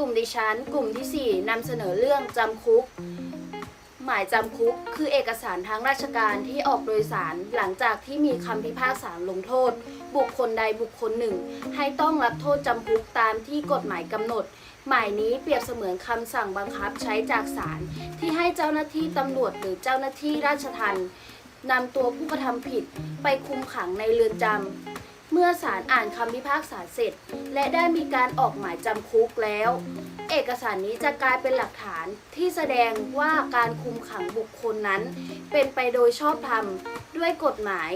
ลุ่มดิฉัน กลุ่มที่ 4นำเสนอเรื่องจำคุก หมายจำคุก คือเอกสารทางราชการที่ออกโดยสารหลังจากที่มีคำพิพากษาลงโทษ บุคคลใดบุคคลหนึ่ง ให้ต้องรับโทษจำคุกตามที่กฎหมายกำหนด หมายนี้เปรียบเสมือนคำสั่งบังคับใช้จากศาลที่ให้เจ้าหน้าที่ตำรวจหรือเจ้าหน้าที่ราชทัณฑ์นำตัวผู้กระทำผิดไปคุมขังในเรือนจำ เมื่อศาลอ่านคำพิพากษาเสร็จ และได้มีการออกหมายจำคุกแล้ว เอกสารนี้จะกลายเป็นหลักฐานที่แสดงว่าการคุมขังบุคคลนั้น เป็นไปโดยชอบธรรมด้วยกฎหมาย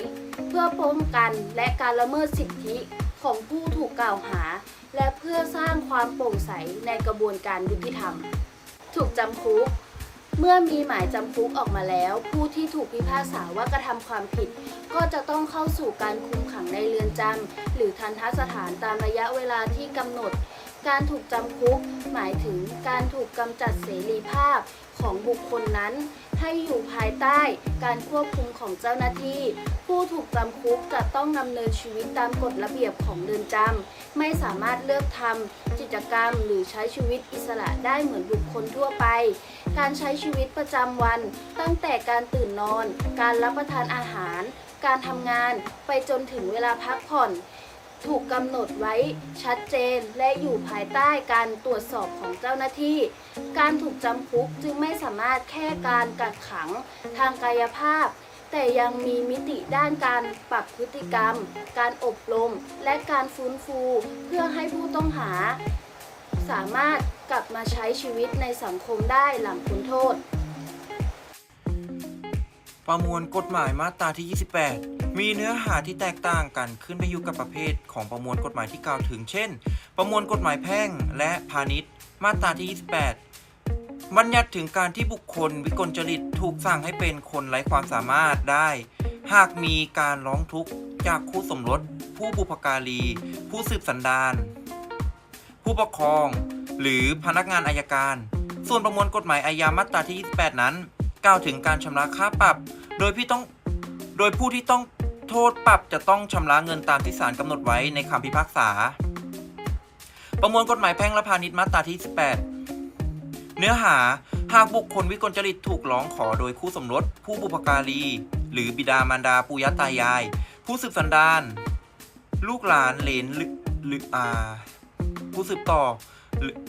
เพื่อป้องกันและการละเมิดสิทธิของผู้ถูกกล่าวหา และเพื่อสร้างความโปร่งใสในกระบวนการยุติธรรม ถูกจำคุกเมื่อมีหมายจำคุกออกมาแล้ว ผู้ที่ถูกพิพากษาว่ากระทำความผิด ก็จะต้องเข้าสู่การคุม ในเรือนจำหรือทันทสถานตามระยะเวลาที่กำหนด การถูกจำคุก หมายถึงการถูกกำจัดเสรีภาพของบุคคลนั้น ให้อยู่ภายใต้การควบคุมของเจ้าหน้าที่ ผู้ถูกจำคุกจะต้องดำเนินชีวิตตามกฎระเบียบของเรือนจำไม่สามารถเลือกทำกิจกรรมหรือใช้ชีวิตอิสระได้เหมือนบุคคลทั่วไป การใช้ชีวิตประจำวัน ตั้งแต่การตื่นนอน การรับประทานอาหาร การทำงานไปจนถึงเวลาพักผ่อน ถูกกำหนดไว้ชัดเจนและอยู่ภายใต้การตรวจสอบของเจ้าหน้าที่ การถูกจำคุกจึงไม่สามารถแค่การกักขังทางกายภาพ แต่ยังมีมิติด้านการปรับพฤติกรรม การอบรม และการฟื้นฟู เพื่อให้ผู้ต้องหา สามารถกลับมาใช้ชีวิตในสังคมได้หลังพ้นโทษ ประมวลกฎหมายมาตราที่ 28 มีเนื้อหาที่แตกต่างกันขึ้นไปอยู่กับประเภทของประมวลกฎหมายที่กล่าวถึง เช่น ประมวลกฎหมายแพ่งและพาณิชย์ มาตราที่ 28 บัญญัติถึงการที่บุคคลวิกลจริตถูกสั่งให้เป็นคนไร้ความสามารถได้ หากมีการร้องทุกข์จากคู่สมรส ผู้บุพการี ผู้สืบสันดาน ผู้ปกครอง หรือพนักงานอายการ ส่วนประมวลกฎหมายอาญามาตราที่ 28 นั้น กล่าวถึงการชำระค่าปรับ โดยพี่ต้องโดยผู้ที่ต้องโทษปรับจะต้องชำระเงินตามที่ศาลกำหนดไว้ในคำพิพากษา ประมวลกฎหมายแพ่งและพาณิชย์มาตราที่ 18 เนื้อหาหากบุคคลวิกลจริตถูกร้องขอโดยคู่สมรส ผู้บุพการี หรือบิดามารดาปู่ย่าตายาย ผู้สืบสันดาน ลูกหลานเหลนหรือรออาผู้สืบต่อ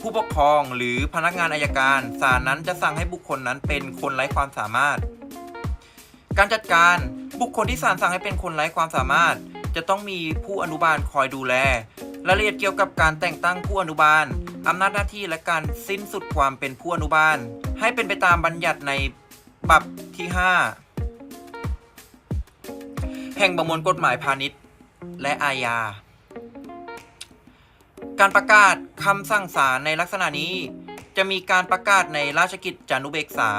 ผู้ปกครองหรือพนักงานอายการศาลนั้นจะสั่งให้บุคคลนั้นเป็นคนไร้ความสามารถ การจัดการบุคคลที่ศาลสั่งให้เป็นคนไร้ความสามารถ จะต้องมีผู้อนุบาลคอยดูแลรายละเอียดเกี่ยวกับการแต่งตั้งผู้อนุบาลอำนาจหน้าที่และการสิ้นสุดความเป็นผู้อนุบาล ให้เป็นไปตามบัญญัติในบับที่ 5 แห่งประมวลกฎหมายพาณิชย์ และอาญา การประกาศคำสั่งศาลในลักษณะนี้ จะมีการประกาศในราชกิจจานุเบกษา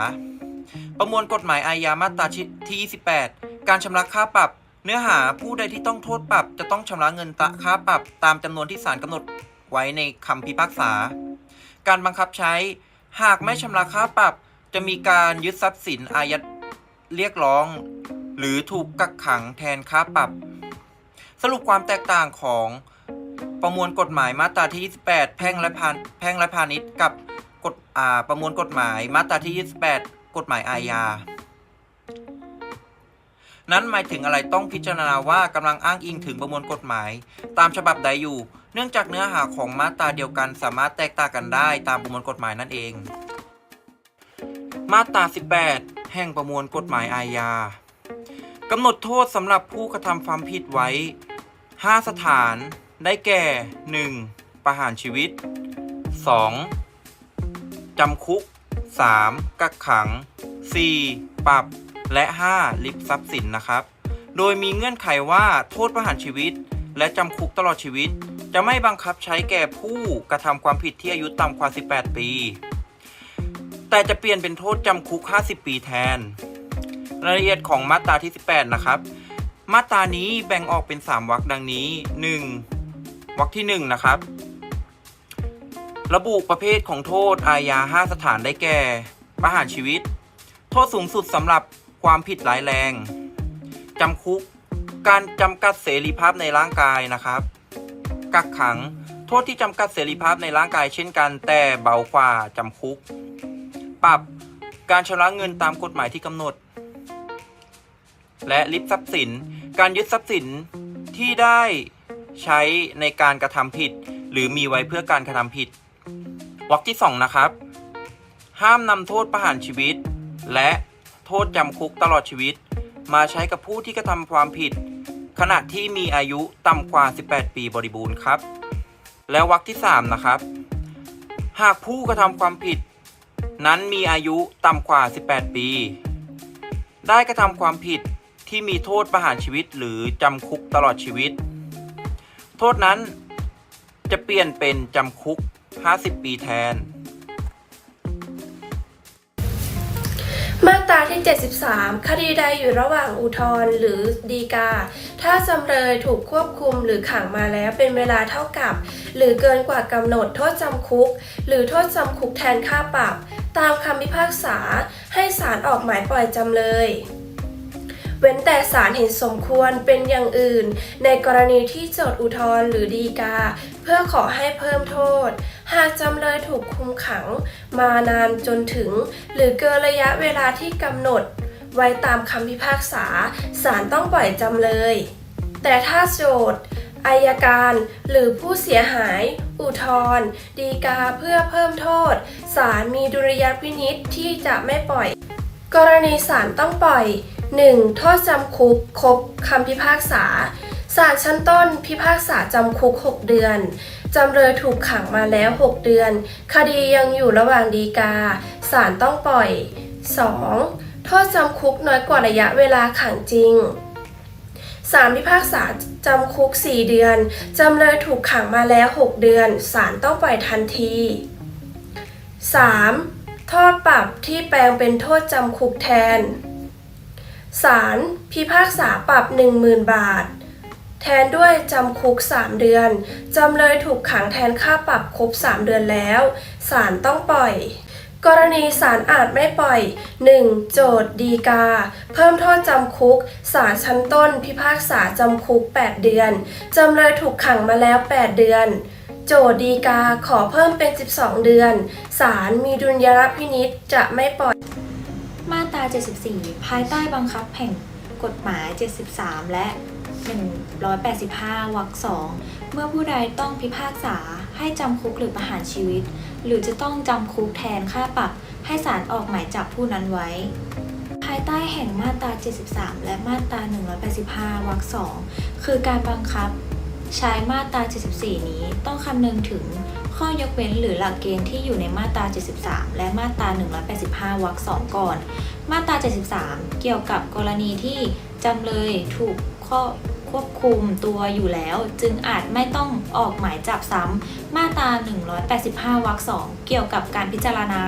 ประมวลกฎหมายอาญามาตราที่28 การชำระค่าปรับ เนื้อหาผู้ใดที่ต้องโทษปรับ จะต้องชำระเงินค่าปรับ ตามจำนวนที่ศาลกำหนดไว้ในคำพิพากษา การบังคับใช้ หากไม่ชำระค่าปรับ จะมีการยึดทรัพย์สินอายัดเรียกร้อง หรือถูกกักขังแทนค่าปรับ สรุปความแตกต่างของ ประมวลกฎหมายมาตราที่ 28 แพ่งและพาแพ่งและพาณิชย์กับกฎอ่าประมวลกฎหมายมาตราที่ 28 กฎหมายอาญา นั้นหมายถึงอะไรต้องพิจารณาว่ากำลังอ้างอิงถึงประมวลกฎหมาย ตามฉบับใดอยู่ เนื่องจากเนื้อหาของมาตราเดียวกัน สามารถแตกต่างกันได้ตามประมวลกฎหมายนั่นเอง มาตรา 18 แห่งประมวลกฎหมายอาญากำหนดโทษสำหรับผู้กระทำความผิดไว้ 5 สถาน ได้แก่ 1. ประหารชีวิต 2. จำคุก 3. กักขัง 4. ปรับ และ 5. ลิบทรัพย์สินนะครับ โดยมีเงื่อนไขว่าโทษประหารชีวิต และจำคุกตลอดชีวิต จะไม่บังคับใช้แก่ผู้กระทำความผิดที่อายุต่ำกว่า 18 ปี แต่จะเปลี่ยนเป็นโทษจำคุก 50 ปีแทน รายละเอียดของมาตราที่ 18 นะครับ มาตรานี้แบ่งออกเป็น 3 วรรคดังนี้ 1. วรรคที่1นะครับ ระบุประเภทของโทษอาญา5สถานได้แก่ ประหารชีวิต โทษสูงสุดสำหรับความผิดร้ายแรง จำคุก การจำกัดเสรีภาพในร่างกายนะครับ กักขัง โทษที่จำกัดเสรีภาพในร่างกายเช่นกัน แต่เบากว่าจำคุก ปรับ การชำระเงินตามกฎหมายที่กำหนด และลิบทรัพย์สิน การยึดทรัพย์สินที่ได้ ใช้ในการกระทำผิด หรือมีไว้เพื่อการกระทำผิดวรรคที่สองนะครับ ห้ามนำโทษประหารชีวิต และโทษจำคุกตลอดชีวิต มาใช้กับผู้ที่กระทำความผิด ขณะที่มีอายุต่ำกว่า 18 ปีบริบูรณ์ครับ และวรรคที่ 3 นะครับ หากผู้กระทำความผิด นั้นมีอายุต่ำกว่า 18 ปี ได้กระทำความผิดที่มีโทษประหารชีวิตหรือจำคุกตลอดชีวิต โทษนั้นจะเปลี่ยนเป็นจำคุก 50 ปีแทน มาตราที่ 73 คดีใดอยู่ระหว่างอุทธรณ์หรือดีกา ถ้าจำเลยถูกควบคุมหรือขังมาแล้วเป็นเวลาเท่ากับ หรือเกินกว่ากำหนดโทษจำคุก หรือโทษจำคุกแทนค่าปรับ ตามคำพิพากษาให้ศาลออกหมายปล่อยจำเลย เว้นแต่ศาลเห็นสมควรเป็นอย่างอื่น ในกรณีที่โจทย์อุทธรณ์หรือดีกา เพื่อขอให้เพิ่มโทษ หากจำเลยถูกคุมขัง มานานจนถึง หรือเกินระยะเวลาที่กำหนด ไว้ตามคำพิพากษาศาลต้องปล่อยจำเลย แต่ถ้าโจทย์อายการหรือผู้เสียหาย อุทธรณ์ดีกาเพื่อเพิ่มโทษศาลมีดุลยพินิษที่จะไม่ปล่อย กรณีศาลต้องปล่อย 1. โทษจำคุกครบคำพิพากษาศาลชั้นต้นพิพากษาจำคุก 6 เดือน จำเลยถูกขังมาแล้ว 6 เดือน คดียังอยู่ระหว่างดีกาศาลต้องปล่อย 2. โทษจำคุกน้อยกว่าระยะเวลาขังจริงศาลพิพากษาจำคุก 4 เดือน จำเลยถูกขังมาแล้ว 6 เดือนศาลต้องปล่อยทันที 3. โทษปรับที่แปลงเป็นโทษจำคุกแทน ศาลพิพากษาปรับ 10,000 บาท แทนด้วยจำคุก 3 เดือน จำเลยถูกขังแทนค่าปรับครบ 3 เดือนแล้วศาลต้องปล่อย กรณีศาลอาจไม่ปล่อย 1. โจทย์ดีกา เพิ่มโทษจำคุกศาลชั้นต้น พิพากษาจำคุก 8 เดือน จำเลยถูกขังมาแล้ว 8 เดือนโจทย์ดีกาขอเพิ่มเป็น 12 เดือน ศาลมีดุลยพินิษจะไม่ปล่อย 74 ภายใต้บังคับแห่งกฎหมาย 73 และ 185 วรรคสองเมื่อผู้ใดต้องพิพากษาให้จำคุกหรือประหารชีวิต หรือจะต้องจำคุกแทนค่าปรับ ให้ศาลออกหมายจับผู้นั้นไว้ ภายใต้แห่งมาตรา 73 และมาตรา 185 วรรคสองคือการบังคับ ใช้มาตรา 74 นี้ต้องคำนึงถึง ข้อยกเว้นหรือหลักเกณฑ์ที่อยู่ในมาตรา 73 และมาตรา 185 วรรคสองก่อน มาตรา 73 เกี่ยวกับกรณีที่จำเลยถูกข้อควบคุมตัวอยู่แล้ว จึงอาจไม่ต้องออกหมายจับซ้ำ มาตรา 185 วรรคสองเกี่ยวกับการพิจารณา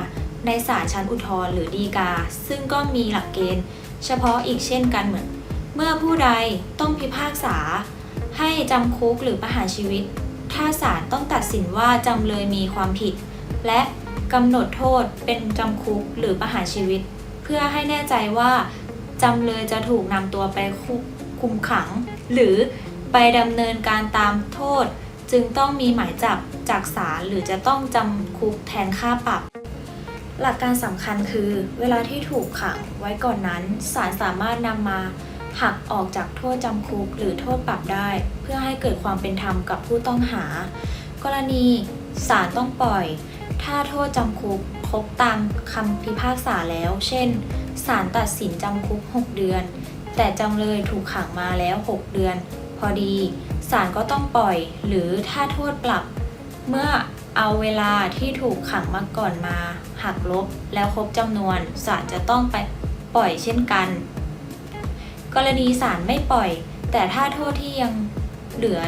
ในศาลชั้นอุทธรณ์หรือฎีกา ซึ่งก็มีหลักเกณฑ์ เฉพาะอีกเช่นกันเหมือน เมื่อผู้ใดต้องพิพากษา ให้จำคุกหรือประหารชีวิต ถ้าศาลต้องตัดสินว่าจำเลยมีความผิด และกำหนดโทษเป็นจำคุกหรือประหารชีวิต เพื่อให้แน่ใจว่าจำเลยจะถูกนำตัวไปคุกคุมขัง หรือไปดำเนินการตามโทษ จึงต้องมีหมายจับจากศาลหรือจะต้องจำคุกแทนค่าปรับ หลักการสำคัญคือ เวลาที่ถูกขังไว้ก่อนนั้นศาลสามารถนำมา หักออกจากโทษจำคุกหรือโทษปรับได้ เพื่อให้เกิดความเป็นธรรมกับผู้ต้องหา กรณีศาลต้องปล่อย ถ้าโทษจำคุกครบตามคำพิพากษาแล้ว เช่นศาลตัดสินจำคุก 6 เดือน แต่จำเลยถูกขังมาแล้ว 6 เดือน พอดีศาลก็ต้องปล่อย หรือถ้าโทษปรับ เมื่อเอาเวลาที่ถูกขังมาก่อนมา หักลบแล้วครบจำนวนศาลจะต้องไปปล่อยเช่นกัน กรณีศาลไม่ปล่อย แต่ถ้าโทษที่ยังเหลือ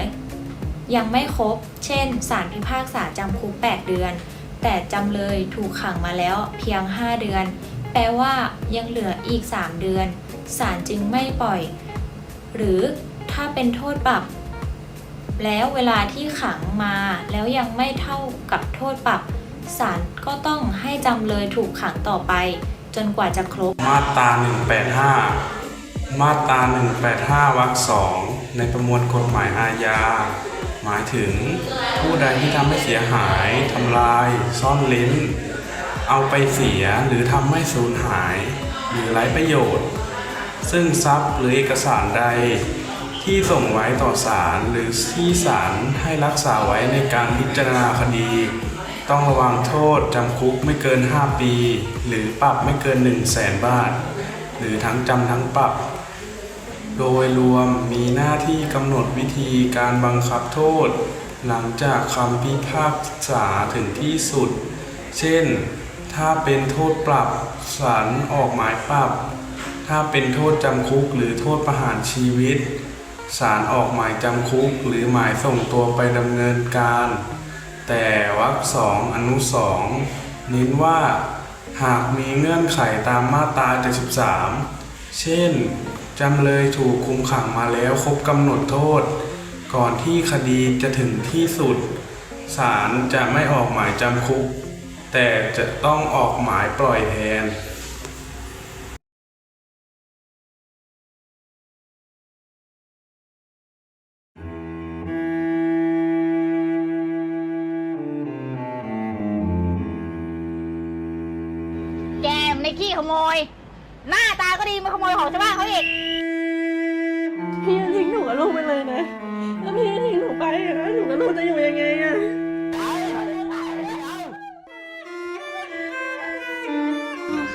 ยังไม่ครบ เช่นศาลพิพากษาจำคุก 8 เดือน แต่จำเลยถูกขังมาแล้วเพียง 5 เดือน แปลว่ายังเหลืออีก 3 เดือนศาลจึงไม่ปล่อย หรือถ้าเป็นโทษปรับ แล้วเวลาที่ขังมาแล้วยังไม่เท่ากับโทษปรับศาลก็ต้องให้จำเลยถูกขังต่อไป จนกว่าจะครบ มาตรา185 มาตรา 185 วรรคสองในประมวลกฎหมายอาญา หมายถึงผู้ใดที่ทำให้เสียหายทำลาย ซ่อนเล้น เอาไปเสียหรือทำให้สูญหาย หรือไร้ประโยชน์ ซึ่งทรัพย์หรือเอกสารใด ที่ส่งไว้ต่อศาลหรือที่ศาลให้รักษาไว้ในการพิจารณาคดี ต้องระวังโทษจำคุกไม่เกิน 5 ปี หรือปรับไม่เกิน 1 0 0 0 0แสนบาท หรือทั้งจำทั้งปรับ โดยรวมมีหน้าที่กำหนดวิธีการบังคับโทษ หลังจากคำพิพากษาถึงที่สุด เช่น ถ้าเป็นโทษปรับศาลออกหมายปรับ ถ้าเป็นโทษจำคุกหรือโทษประหารชีวิตศาลออกหมายจำคุกหรือหมายส่งตัวไปดำเนินการ แต่วรรคสองอนุสองเน้นว่า หากมีเงื่อนไขตามมาตรา 73 เช่น จำเลยถูกคุมขังมาแล้วครบกำหนดโทษ ก่อนที่คดีจะถึงที่สุด ศาลจะไม่ออกหมายจำคุก แต่จะต้องออกหมายปล่อยแทน ขี้ขโมย หน้าตาก็ดีมาขโมยของชาวบ้านเขาอีก พี่จะทิ้งหนูกับลูกไปเลยนะถ้าพี่ทิ้งหนูไปอะหนูกับลูกจะอยู่ยังไงอะ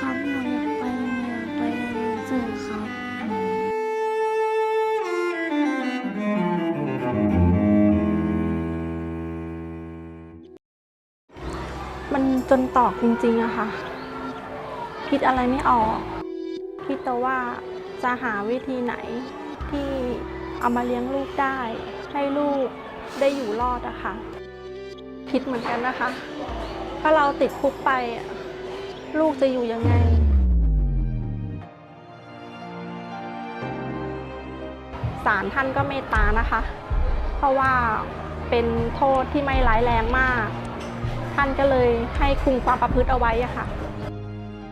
ครับหนูอยากไปโรงเรียนไปเรียนหนังสือครับ มันจนตอกจริงๆอะค่ะ คิดอะไรไม่ออก คิดแต่ว่าจะหาวิธีไหนที่เอามาเลี้ยงลูกได้ ให้ลูกได้อยู่รอดอะค่ะ คิดเหมือนกันนะคะ ถ้าเราติดคุกไป ลูกจะอยู่ยังไง ศาลท่านก็เมตตานะคะ เพราะว่าเป็นโทษที่ไม่ร้ายแรงมาก ท่านก็เลยให้คุมความประพฤติเอาไว้อะค่ะ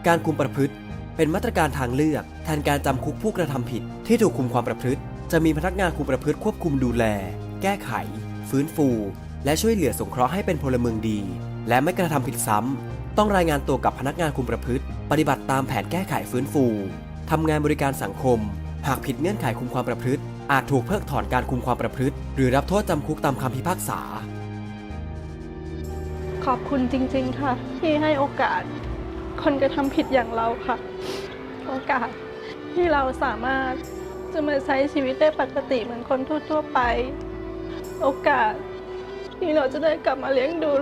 การคุมประพฤติ เป็นมาตรการทางเลือก แทนการจำคุกผู้กระทำผิด ที่ถูกคุมความประพฤติ จะมีพนักงานคุมประพฤติควบคุมดูแล แก้ไข ฟื้นฟู และช่วยเหลือสงเคราะห์ให้เป็นพลเมืองดี และไม่กระทำผิดซ้ำต้องรายงานตัวกับพนักงานคุมประพฤติ ปฏิบัติตามแผนแก้ไขฟื้นฟูทำงานบริการสังคม หากผิดเงื่อนไขคุมความประพฤติ อาจถูกเพิกถอนการคุมความประพฤติ หรือรับโทษจำคุกตามคำพิพากษา ขอบคุณจริง ๆ ค่ะ ที่ให้โอกาส คนกระทำผิดอย่างเราค่ะ โอกาสที่เราสามารถจะมาใช้ชีวิตได้ปกติเหมือนคนทั่ว ๆ ไป โอกาสที่เราจะได้กลับมาเลี้ยงดู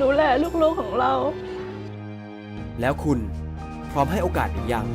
ดูแลลูกๆของเรา แล้วคุณพร้อมให้โอกาสหรือยัง